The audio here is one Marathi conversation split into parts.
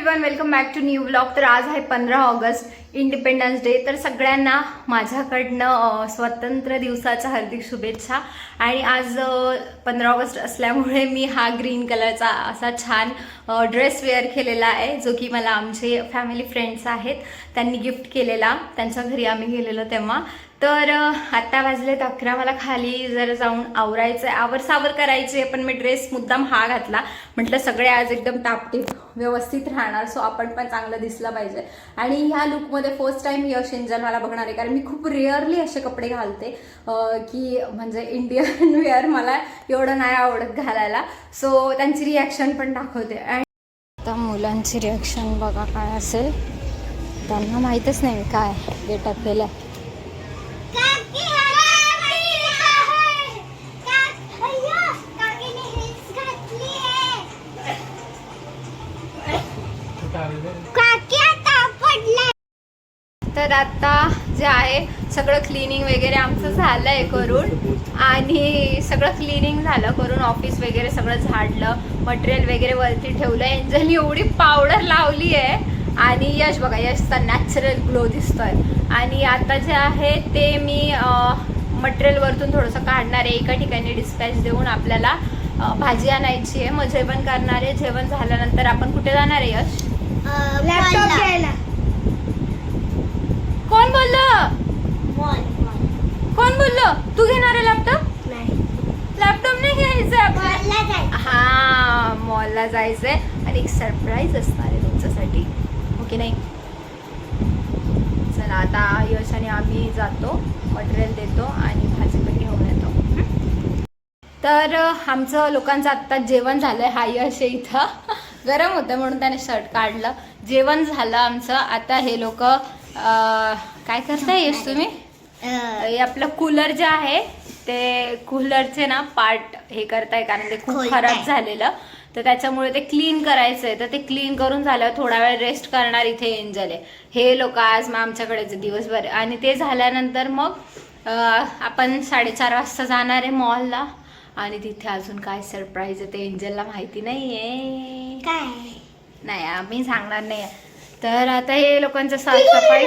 Everyone welcome back to new blog तर आज आहे पंधरा ऑगस्ट इंडिपेंडन्स डे तर सगळ्यांना माझ्याकडनं स्वतंत्र दिवसाच्या हार्दिक शुभेच्छा. आणि आज पंधरा ऑगस्ट असल्यामुळे मी हा ग्रीन कलरचा असा छान ड्रेस वेअर केलेला आहे जो की मला आमचे फॅमिली फ्रेंड्स आहेत त्यांनी गिफ्ट केलेला. त्यांच्या घरी आम्ही गेलेलो तेव्हा. तर आत्ता वाजलेत अकरा मला खाली जर जाऊन आवरायचं आहे आवर सावर करायची आहे पण मी ड्रेस मुद्दाम हा घातला. म्हटलं सगळे आज एकदम टापटीप व्यवस्थित राहणार सो आपण पण चांगलं दिसलं पाहिजे. आणि ह्या लुकमध्ये फर्स्ट टाइम यश इंजन मला बघणार आहे कारण मी खूप रेअरली असे कपडे घालते की म्हणजे इंडियन वेअर मला एवढं नाही आवडत घालायला. सो त्यांची रिॲक्शन पण दाखवते. आणि आता मुलांची रिॲक्शन बघा काय असेल. त्यांना माहीतच नाही काय गेटअप केलं आहे. तर आता जे आहे सगळं क्लिनिंग वगैरे आमचं झालं आहे करून. आणि सगळं क्लिनिंग झालं करून ऑफिस वगैरे सगळं झाडलं मटेरियल वगैरे वरती ठेवलं. एंजल एवढी पावडर लावली आहे आणि यश बघा यशचा नॅचरल ग्लो दिसतोय. आणि आता जे आहे ते मी मटेरियलवरतून थोडंसं काढणार आहे. एका ठिकाणी डिस्पॅच देऊन आपल्याला भाजी आणायची आहे. मग जेवण करणार आहे. जेवण झाल्यानंतर आपण कुठे जाणार आहे यश? लॅपटॉप घ्यायला. कोण बोललं? कोण बोललं? तू घेणार आहे लॅपटॉप? नाही. लॅपटॉप नाही घ्यायचं जायचं. हा मॉलला जायचंय. आणि एक सरप्राईज असणार आहे तुमच्यासाठी. ओके नाही? चला आता यश आणि आम्ही जातो. मटेरियल देतो आणि भाजी पण घेऊन येतो? तर आमचं लोकांचं आत्ता जेवण झालंय. हा यश आहे इथं. गरम होतं म्हणून त्याने शर्ट काढलं. जेवण झालं आमचं. आता हे लोक काय करताय यश तुम्ही? हे आपलं कूलर जे आहे ते कूलरचे ना पार्ट हे करताय कारण ते खूप. खराब झालेलं. तर त्याच्यामुळे ते क्लीन करायचं आहे तर ते क्लीन करून झाल्यावर थोडा वेळ रेस्ट करणार इथे एंजल आहे हे लोक आज मग आमच्याकडेच दिवसभर आणि ते झाल्यानंतर मग आपण साडेचार वाजता जाणार आहे मॉलला आणि तिथे अजून काय सरप्राईज आहे ते एंजलला माहिती नाही आहे काय? नाही आम्ही सांगणार नाही. तर आता हे लोकांचं साफसफाई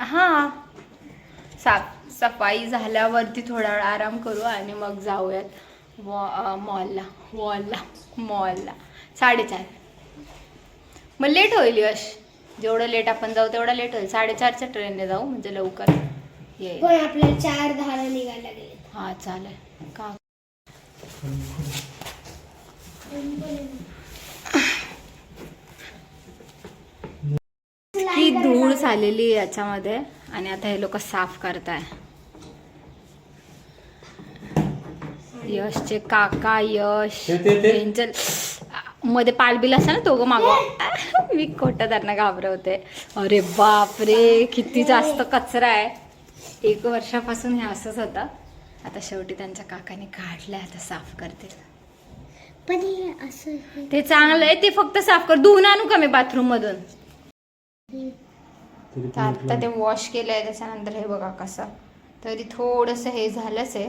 हां. साफ सफाई झाल्यावरती थोडा वेळ आराम करू आणि मग जाऊयात वॉ मॉलला वॉलला मॉलला साडेचार. मग लेट होईल यश. जेवढं लेट आपण जाऊ तेवढं लेट होईल. साडेचारच्या ट्रेनने जाऊ म्हणजे लवकर. येईल आपल्याला चार दहाला निघायला लागले. हां चालेल. का? की धूळ झालेली याच्यामध्ये. आणि आता हे लोक साफ करताय. यशचे काका यश. एंजलमध्ये पालबिल असं ना तो ग मागो. मी खोटं त्यांना घाबरवते. अरे बाप रे किती जास्त कचरा आहे. एक वर्षापासून हे असंच होतं. आता शेवटी त्यांच्या काकाने काढलंय आता साफ करते पण हे असं ते चांगलं आहे ते फक्त साफ कर. धुवून आणू का मी बाथरूम मधून तरी तर आता ते वॉश केलंय त्याच्यानंतर हे बघा कसं. तरी थोडंसं हे झालंच आहे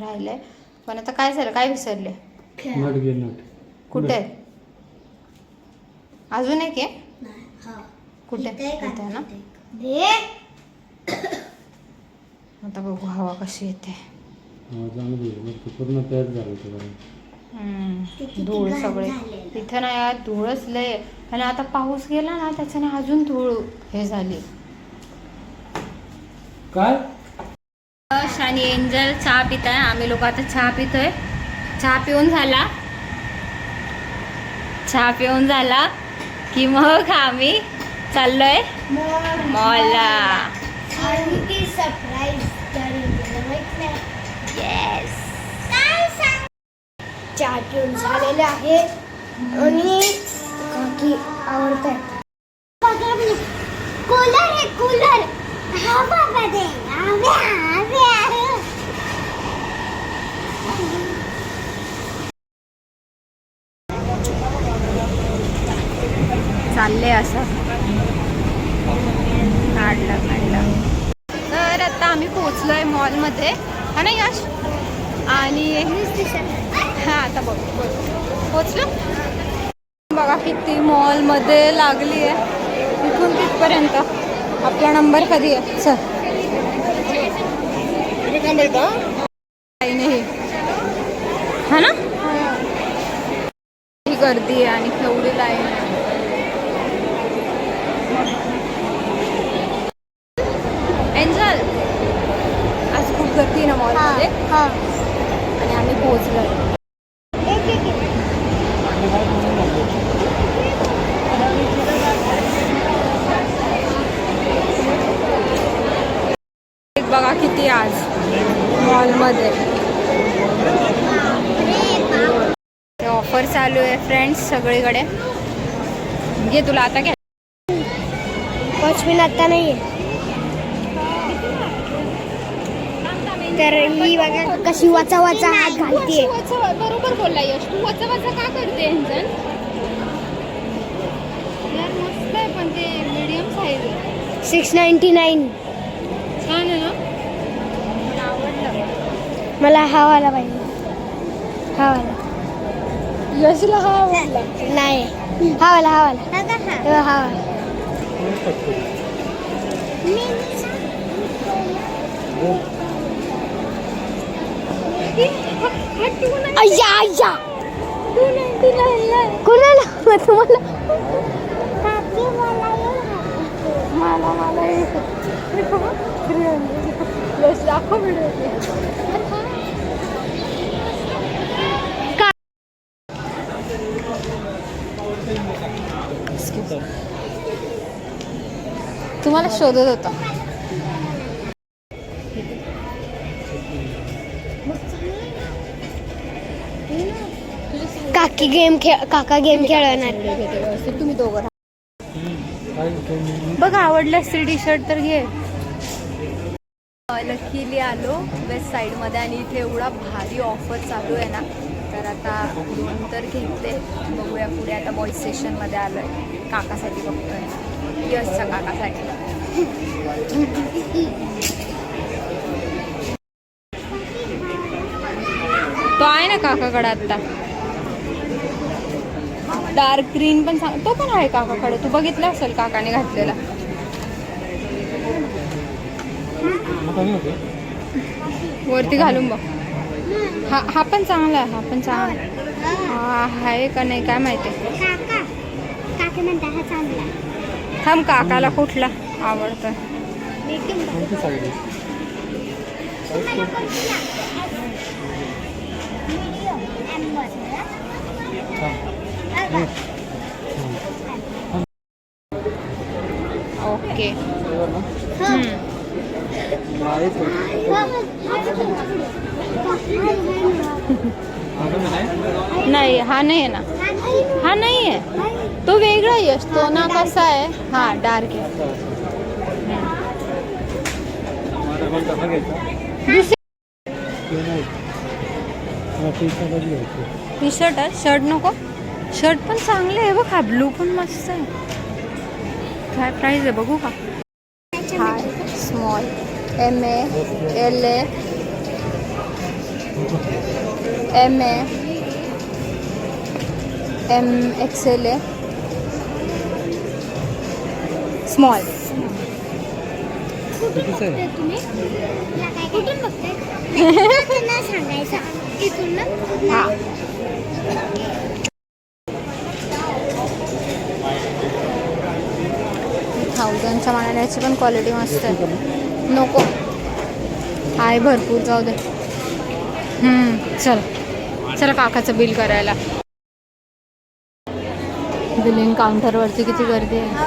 राहिलंय. पण आता काय झालं काय विसरले? नट घे नट कुठे? आहे? अजून एक आहे? हा. कुठे? इथे एक इथे ना? दे. आता बघू हवा कशी येते. आहे. पूर्ण तयार झालं धूळ सगळे. तिथं ना यार धूळच लय. आहे. आणि आता पाऊस गेला ना त्याच्याने अजून धूळ हे झाली. काय? यश आणि एंजल चहा पिताय. आम्ही लोक आता चहा पितोय. चहा पिऊन झाला. चहा पिऊन झाला की मग आम्ही चाललोय मॉलला. सरप्राईज येस काय सांग चहा पिऊन झालेले आहे आणि काकी आवडत आहे कूलर आहे कूलर. हवा मध्ये हव्या हव्या चाललंय असं. काढलं काढलं. तर आता आम्ही पोहोचलोय मॉलमध्ये हा ना यश? आणि हा आता बघ. पोहोचलो? बघा किती मॉलमध्ये लागली आहे. इथून तिथपर्यंत. आपला नंबर कधी आहे? चल. काही नाही. हा ना? ही गर्दी आहे आणि केवढी लाईन आहे. एन्जल आज खूप गर्दी ना मॉलमध्ये. हा आणि आम्ही पोहोचलो किती आज. मॉलमध्ये ऑफर चालू आहे फ्रेंड्स सगळीकडे. घे तुला आता घ्या पॉचमिन आता नाहीये. तर ही बघा कशी वाचा वाचा हात घालतीये. बरोबर बोलला यश. तू वचा वचा का करते यार मस्त आहे पण ते medium size six ninety nine छान आहे ना? मला हा वाला पाहिजे हा वाला यशला हा आवडला नाही हा वाला हा वाला हे बघ, हा वाला अय्या अय्या कोणाला तुम्हाला मला मला यश दाखव व्हिडिओ तुम्हाला शोधत होता. काकी गेम खेळ काका गेम खेळणार. तुम्ही दोघं बघ आवडलं असतील टी शर्ट तर घे. लकीली आलो वेस्ट साईडमध्ये आणि इथे एवढा भारी ऑफर चालू आहे ना तर आता दोन तर घेतले बघूया पुढे आता बॉईज स्टेशनमध्ये आलो आहे काकासाठी बघतोय. यशच्या काकासाठी. तो आहे ना काकाकडे आत्ता. डार्क ग्रीन पण सांग तो पण आहे काकाकडे. तू बघितला असेल काकाने घातलेला. वरती घालून बघ. हा हा पण चांगला आहे हा पण चांगला आहे. हा आहे का नाही काय माहिती. हा थांब काकाला कुठला? आवडतं. ओके. नाही, हा नाही आहे ना. हा नाही आहे. तो वेगळा यश तो ना कसा आहे? हा डार्क आहे. टी शर्ट आहे शर्ट नको शर्ट पण हा ब्लू पण मस्त आहे. काय प्राइस आहे का? हाय small M L M M X L तुम्ही कुठून बघताय सांगायचं इथून ना हा थाउजंडच्या मानाने याची पण क्वालिटी मस्त आहे. नको. आहे भरपूर जाऊ दे. चल. चला काकाचं बिल करायला. बिलिंग काउंटरवरती किती गर्दी आहे.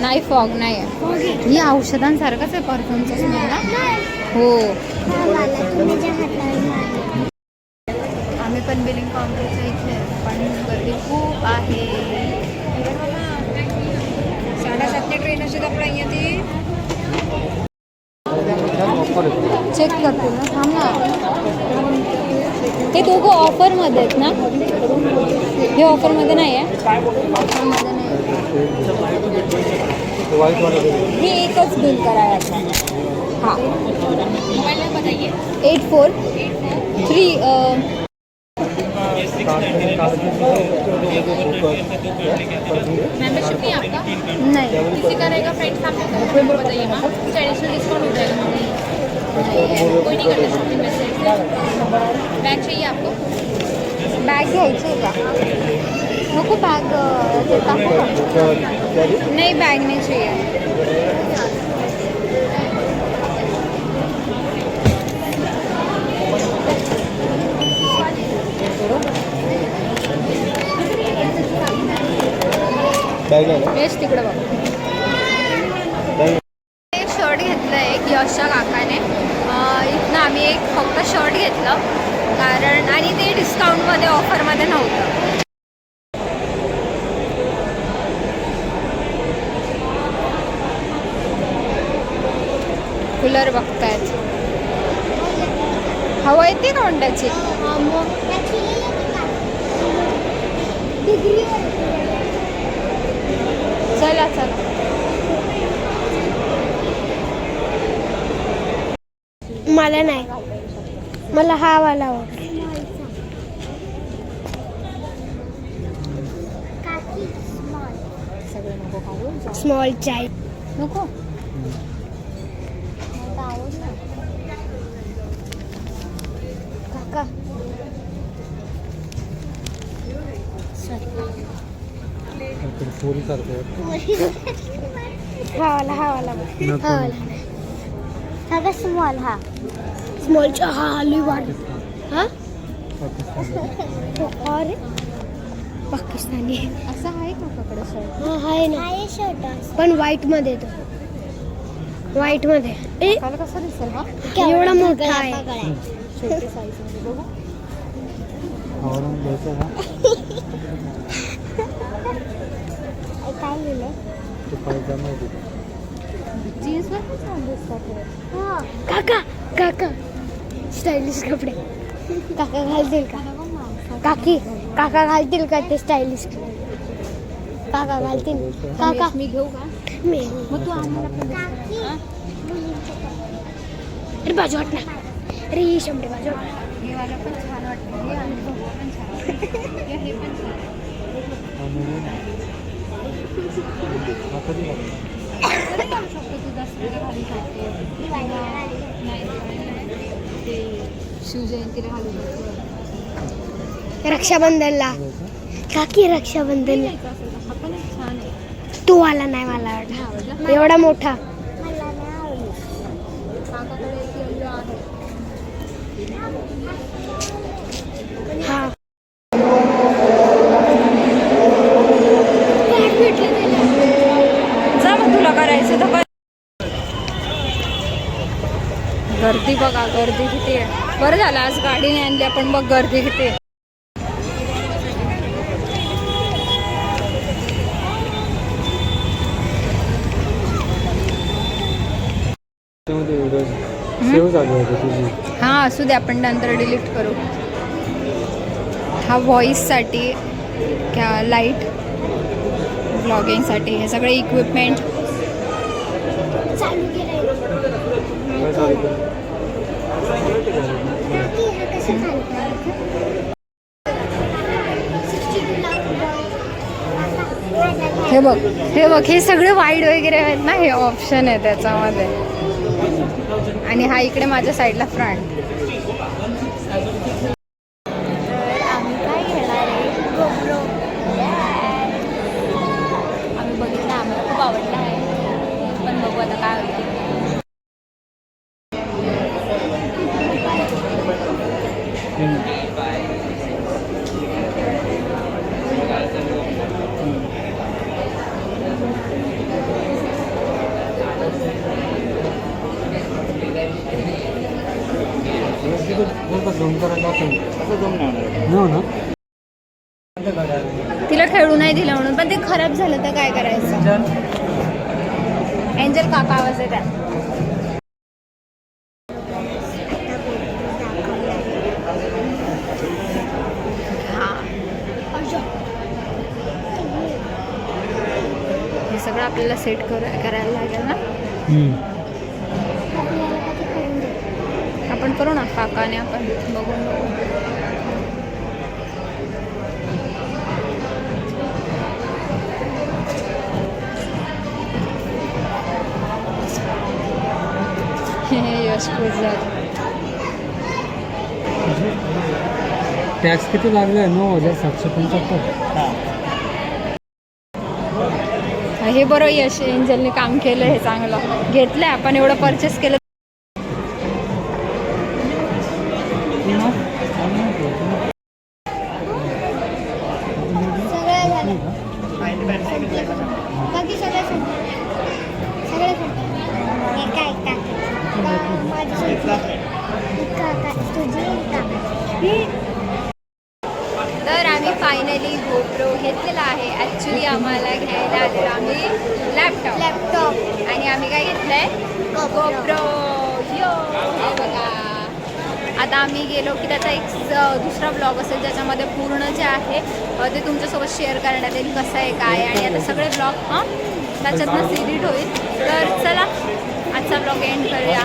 नाही फॉग नाही आहे ही औषधांसारखंच आहे परफ्यूमचं स्मेल हो. आम्ही पण बिलिंग कॉम्प्लेक्स इथे पण गर्दी खूप आहे. साडेसातच्या ट्रेन अशी कपडा येते चेक करते ना थांब ना. ते दोघं ऑफरमध्ये आहेत ना? हे ऑफरमध्ये नाही आहे हे एकच बिल करायचं हां. एट फोर थ्री मेंबरशिप नहीं है आपका नाही. किसी का रहेगा फ्रेंड सामने तो कोई बताइए मैम कुछ एडिशनल डिस्काउंट हो जाएगा कोई नहीं करता शॉपिंग वैसे बैग चाहिए आपको? बॅग घ्यायची आहे का? नको बॅग ते टाकू का? नाही बॅग नाही चाहिए. वेश तिकडे बघ. एक शर्ट घेतलं एक यशच्या काकाने अं, इथनं आम्ही एक फक्त शर्ट घेतलं कारण आणि ते डिस्काउंटमध्ये ऑफरमध्ये नव्हतं. कूलर बघतायत. हवा येते का अंड्याची चला चला. मला नाही. मला हा वाला आवडतो. सगळं नको. खाऊ स्मॉल चाय नको काका हा वाला हा वाला. हा वाला. हा का स्मॉल हा. स्मॉल हा आलू वाला हा और पाकिस्तानी आहे असं आहे काकाकडे शर्ट हा आहे ना। पण व्हाईट मध्ये तो व्हाईट मध्ये ए, काकाला कसं दिसेल हा? एवढा मोठा आहे छोटी साईज मध्ये बघू का काय लिहिलंय ते आहे. जीन्सवर पण छान दिसतात हे. काका काका। स्टायलिश कपडे। काका घालतील का। काकी काका घालतील का ते स्टायलिश काका घालतील काका। मी घेऊ का मी। मग तू आम्हाला पण दे. हा? अरे बाजू वाट ना अरे शंभर बाजू वाट ना. हे वाला पण छान वाटतं हे आणि भगवा पण छान वाटतं. हे- हे पण छान आहे. आणि हा कधी घातला? कधी घालू शकतो तू दसऱ्याला घालू शकतो नाही ते शिवजयंतीला रक्षाबंधनला? काकी रक्षाबंधनला छान आहे. तो वाला नाही मला आवडला. एवढा मोठा काकाकडे एक yellow आहे हा जा मग तुला करायचं तर कर. गर्दी बघा गर्दी किती आहे. बरं झालं आज गाडीने आणली आपण बघ गर्दी किती आहे. हा असू दे आपण नंतर डिलीट करू. हा व्हॉईससाठी क्या लाइट ब्लॉगिंगसाठी हे सगळे इक्विपमेंट चालू केलंय काय चालू केलं? काकी हा कसं चालू करायचं? हे बघ हे बघ हे सगळे वाईड वगैरे आहेत ना हे ऑप्शन आहे त्याच्यामध्ये. आणि हा इकडे माझ्या साईडला फ्रंट आपल्याला सेट कर करायला लागेल ना? आपण करू ना काकाने आपण बघून यश टॅक्स किती लागला? नऊ हजार सातशे पंच्याहत्तर. हे बरं यश एंजलने काम केलं हे चांगलं घेतलंय आपण एवढं परचेस केलं सगळं बाकी सगळं संपलं सगळं संपलं हे काय टाकायचं माझी तुझी टाकायची तर आम्ही फायनली गोप्रो घेतलेला आहे. ॲक्च्युली आम्हाला घ्यायला आलेलो आम्ही लॅपटॉप लॅपटॉप आणि आम्ही काय घेतलंय? गोप्रो यो हे बघा. आता आम्ही गेलो की त्याचा एक दुसरा ब्लॉग असेल ज्याच्यामध्ये पूर्ण जे आहे ते तुमच्यासोबत शेअर करण्यात येईल कसं आहे काय आहे. आणि आता सगळे ब्लॉग हां त्याच्यातनं सिरीड होईल. तर चला आजचा ब्लॉग एंड करूया.